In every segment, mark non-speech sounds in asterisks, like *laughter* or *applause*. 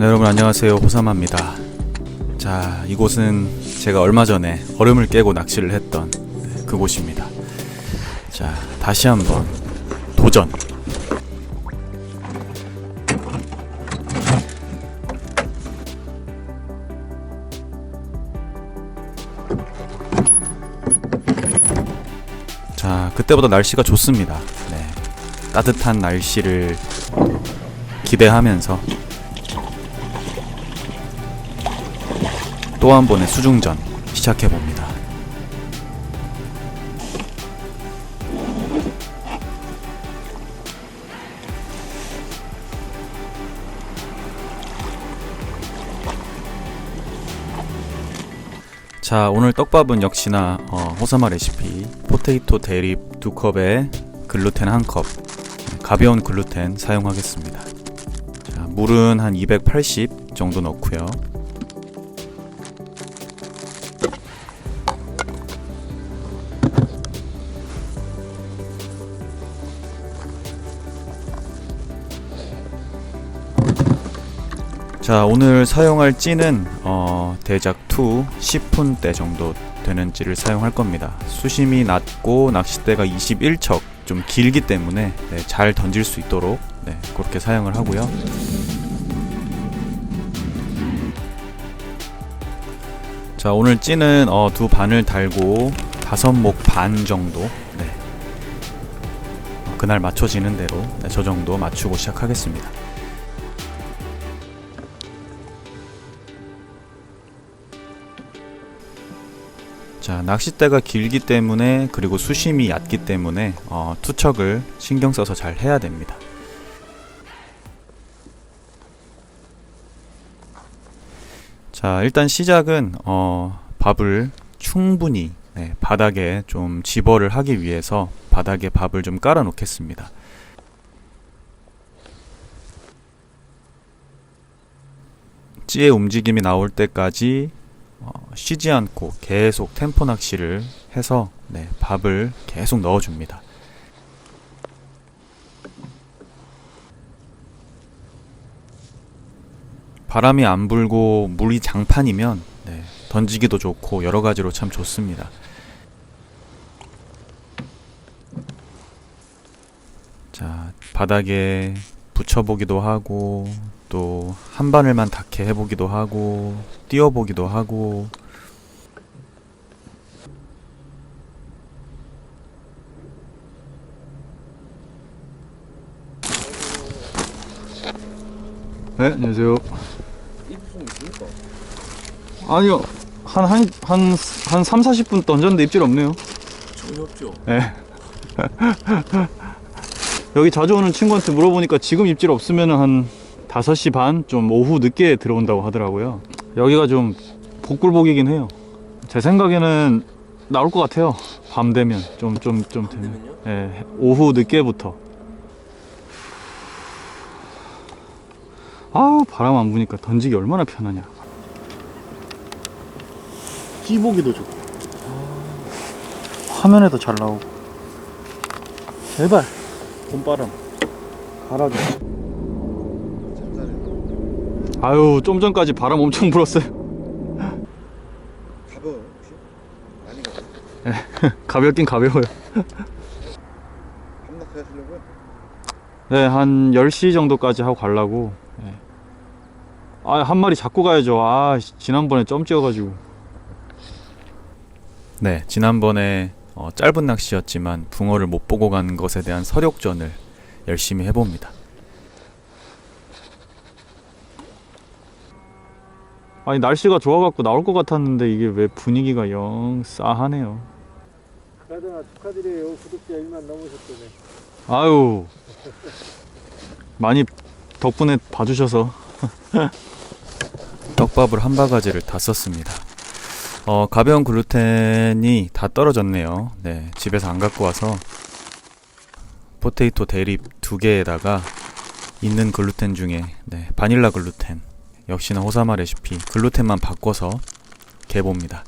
네, 여러분 안녕하세요 호사마입니다. 자 이곳은 제가 얼마 전에 얼음을 깨고 낚시를 했던 네, 그곳입니다. 자 다시 한번 도전. 자 그때보다 날씨가 좋습니다. 네, 따뜻한 날씨를 기대하면서 또 한 번의 수중전 시작해 봅니다. 자 오늘 떡밥은 역시나 어, 호사마 레시피 포테이토 대립 두 컵에 글루텐 한 컵 가벼운 글루텐 사용하겠습니다. 자, 물은 한 280 정도 넣고요. 자 오늘 사용할 찌는 어, 대작 2 10분대 정도 되는 찌를 사용할 겁니다. 수심이 낮고 낚싯대가 21척 좀 길기 때문에 네, 잘 던질 수 있도록 네, 그렇게 사용을 하고요. 자 오늘 찌는 어, 두 반을 달고 다섯 목 반 정도 네. 어, 그날 맞춰지는 대로 네, 저 정도 맞추고 시작하겠습니다. 자 낚싯대가 길기 때문에 그리고 수심이 얕기 때문에 어, 투척을 신경 써서 잘 해야 됩니다. 자 일단 시작은 어, 밥을 충분히 네, 바닥에 좀 집어를 하기 위해서 바닥에 밥을 좀 깔아 놓겠습니다. 찌의 움직임이 나올 때까지 어, 쉬지 않고 계속 템포 낚시를 해서 네, 밥을 계속 넣어줍니다. 바람이 안 불고 물이 장판이면 네, 던지기도 좋고 여러 가지로 참 좋습니다. 자 바닥에 붙여보기도 하고 또 한 바늘만 닿게 해보기도 하고 띄워보기도 하고 네, 안녕하세요. 아니요. 한, 한, 한, 한 3, 40분 던졌는데 입질 없네요. 전혀 없죠. 네. *laughs* 여기 자주 오는 친구한테 물어보니까 지금 입질 없으면 한 5시 반, 좀 오후 늦게 들어온다고 하더라고요. 여기가 좀 복불복이긴 해요. 제 생각에는 나올 것 같아요. 밤 되면. 좀, 좀, 좀 되면. 예, 오후 늦게부터. 아우, 바람 안 부니까 던지기 얼마나 편하냐. 찌보기도 좋고 화면에도 잘 나오고 제발 봄바람 갈아줘 아유, 좀 전까지 바람 엄청 불었어요. 가벼워요 혹시? 많이 가벼워 가볍긴 가벼워요. 함락해 하시려고요? 네, 한 10시 정도까지 하고 가려고. 네. 아, 한 마리 잡고 가야죠. 아, 씨, 지난번에 점 찍어가지고. 네 지난번에 어, 짧은 낚시였지만 붕어를 못 보고 간 것에 대한 서력전을 열심히 해봅니다. 아니, 날씨가 좋아갖고 나올 것 같았는데 이게 왜 분위기가 영 싸하네요. 그러나 축하드려요. 구독자 1만 넘으셨다네. 아유, 많이 덕분에 봐주셔서. *laughs* 떡밥을 한 바가지를 다 썼습니다. 어, 가벼운 글루텐이 다 떨어졌네요. 네, 집에서 안 갖고 와서 포테이토 대립 두 개에다가 있는 글루텐 중에 네, 바닐라 글루텐 역시나 호사마 레시피 글루텐만 바꿔서 개봅니다.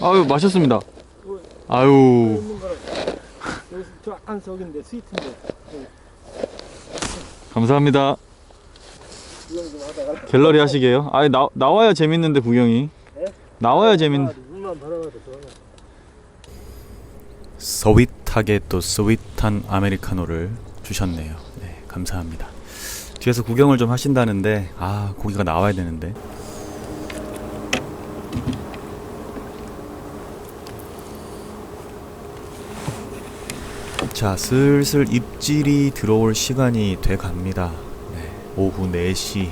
아유 마셨습니다. 아유 저안 속인데 스위트인데 감사합니다. 갤러리 하시게요? 아니 나 나와야 재밌는데 구경이. 네? 나와야 재밌. 아, 물만 바라봐도 좋아. 서윗하게 또 스윗한 아메리카노를 주셨네요. 네, 감사합니다. 뒤에서 구경을 좀 하신다는데 아 고기가 나와야 되는데 자 슬슬 입질이 들어올 시간이 돼 갑니다. 네, 오후 4시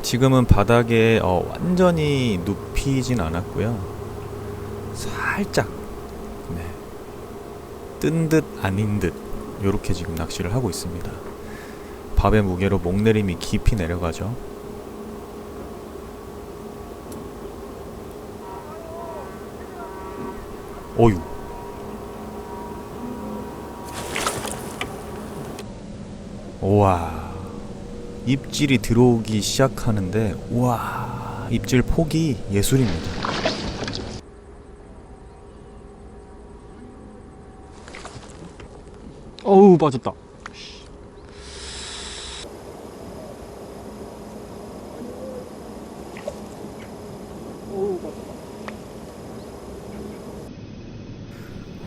지금은 바닥에 어, 완전히 눕히진 않았고요. 살짝 네. 뜬듯 아닌 듯 이렇게 지금 낚시를 하고 있습니다. 밥의 무게로 목내림이 깊이 내려가죠. 어유. 우와. 입질이 들어오기 시작하는데 우와 입질 폭이 예술입니다. 어우 빠졌다.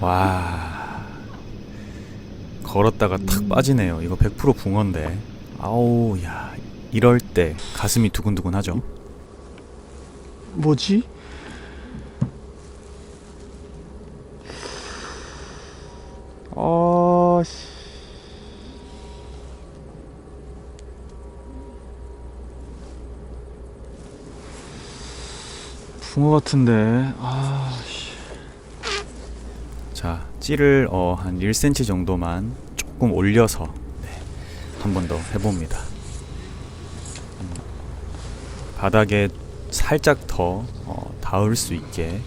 와 걸었다가 탁 빠지네요. 이거 100% 붕어인데 아우 야 이럴 때 가슴이 두근두근 하죠. 뭐지? 아 씨. 붕어 같은데. 아 씨. 자 찌를 어, 한 1cm 정도만 조금 올려서 네, 한번 더 해봅니다. 음, 바닥에 살짝 더 어, 닿을 수 있게.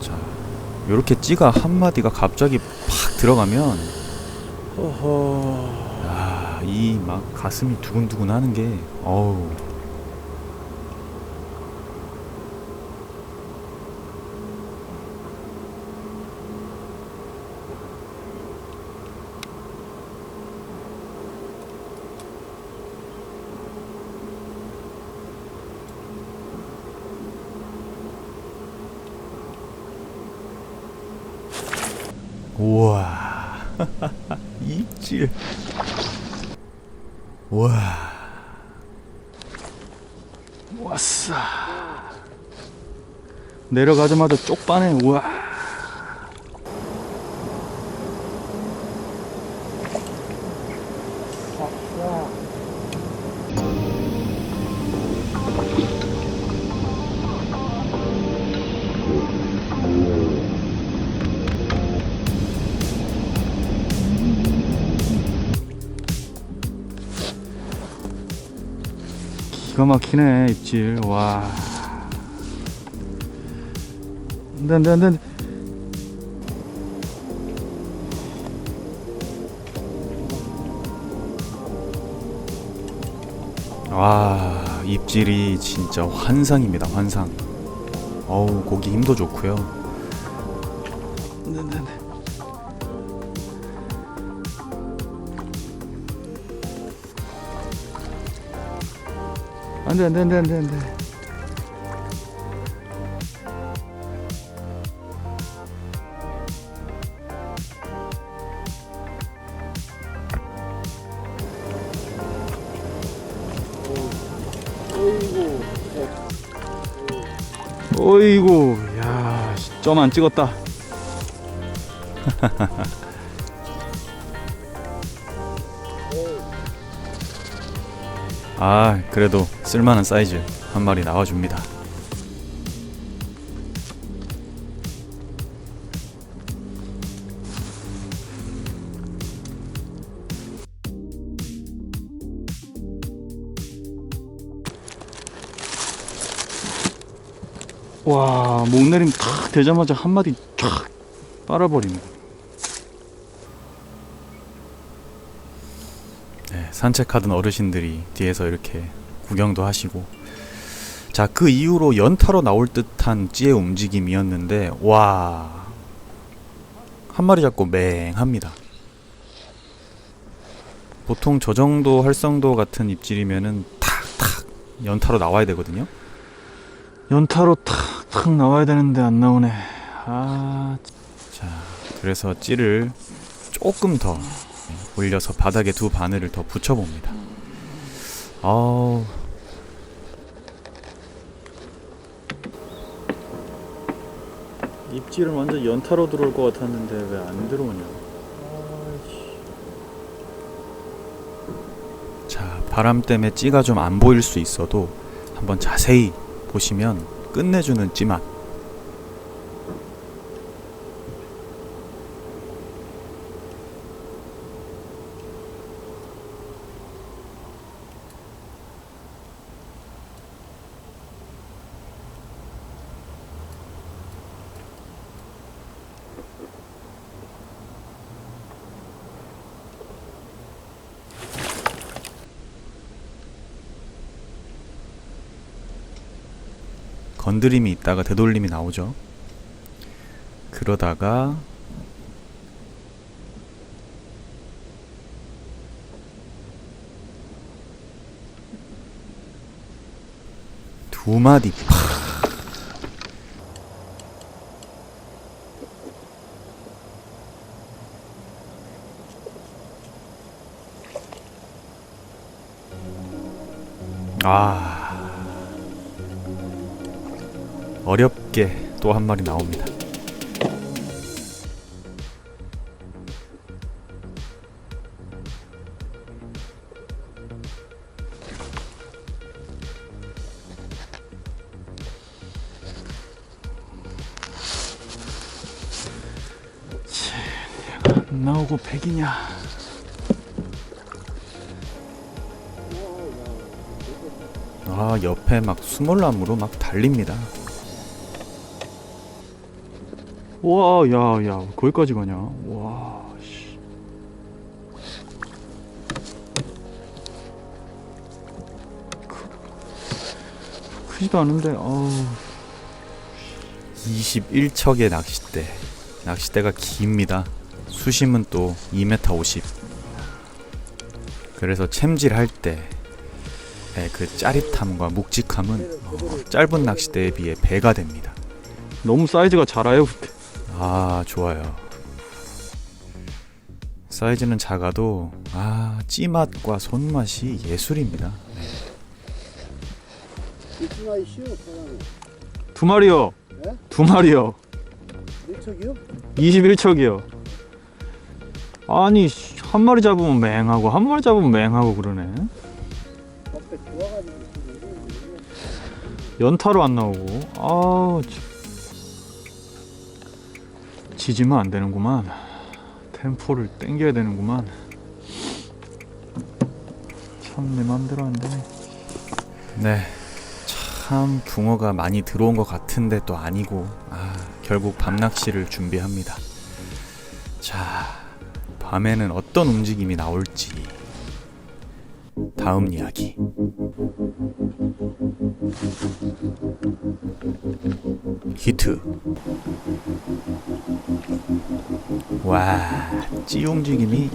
자 요렇게 찌가 한 마디가 갑자기 팍 들어가면 아, 이 막 가슴이 두근두근 하는 게 어우 우와 *laughs* 입질 우와 왔어. 내려가자마자 쪽반에 우와. 막히네 입질. 와. 안돼 안돼 안돼. 와 입질이 진짜 환상입니다 환상. 어우 고기 힘도 좋고요. 안돼 안돼 안돼 안돼 안돼 안돼 안돼. 어이구 야 점 안 찍었다 *laughs* 아 그래도 쓸만한 사이즈 한 마리 나와줍니다. 와 목내림 탁 되자마자 한 마디 탁 빨아버리네 산책하던 어르신들이 뒤에서 이렇게 구경도 하시고 자 그 이후로 연타로 나올 듯한 찌의 움직임이었는데 와 한 마리 잡고 맹합니다. 보통 저 정도 활성도 같은 입질이면은 탁탁 연타로 나와야 되거든요. 연타로 탁탁 나와야 되는데 안 나오네. 아, 자, 그래서 찌를 조금 더 올려서 바닥에 두 바늘을 더 붙여봅니다. 아우. 입질은 완전 연타로 들어올 것 같았는데 왜 안 들어오냐? 자, 바람 때문에 찌가 좀 안 보일 수 있어도 한번 자세히 보시면 끝내주는 찌맛. 건드림이 있다가 되돌림이 나오죠. 그러다가 두 마디 팍. 아. 어렵게 또 한 마리 나옵니다. 안 나오고 백이냐? 아 옆에 막 수몰나무로 막 달립니다. 와, 야, 야, 거기까지 가냐? 와, 씨. 크, 크지도 않은데, 어우. 21척의 낚싯대. 낚싯대가 깁니다. 수심은 또 2m 50. 그래서 챔질할 때그 짜릿함과 묵직함은 어, 짧은 낚싯대에 비해 배가 됩니다. 너무 사이즈가 작아요. 아 좋아요. 사이즈는 작아도 아 찌맛과 손맛이 예술입니다. 두 마리요. 네? 두 마리요. 몇 척이요? 21척이요. 아니, 씨, 한 마리 잡으면 맹하고, 한 마리 잡으면 맹하고 그러네. 연타로 안 나오고 아우 참. 지지면 안 되는구만 템포를 땡겨야 되는구만 참 내 맘대로 안 되네 네. 참 붕어가 많이 들어온 것 같은데 또 아니고 아 결국 밤낚시를 준비합니다. 자 밤에는 어떤 움직임이 나올지 다음 이야기. 히트. 와, 찌 움직임이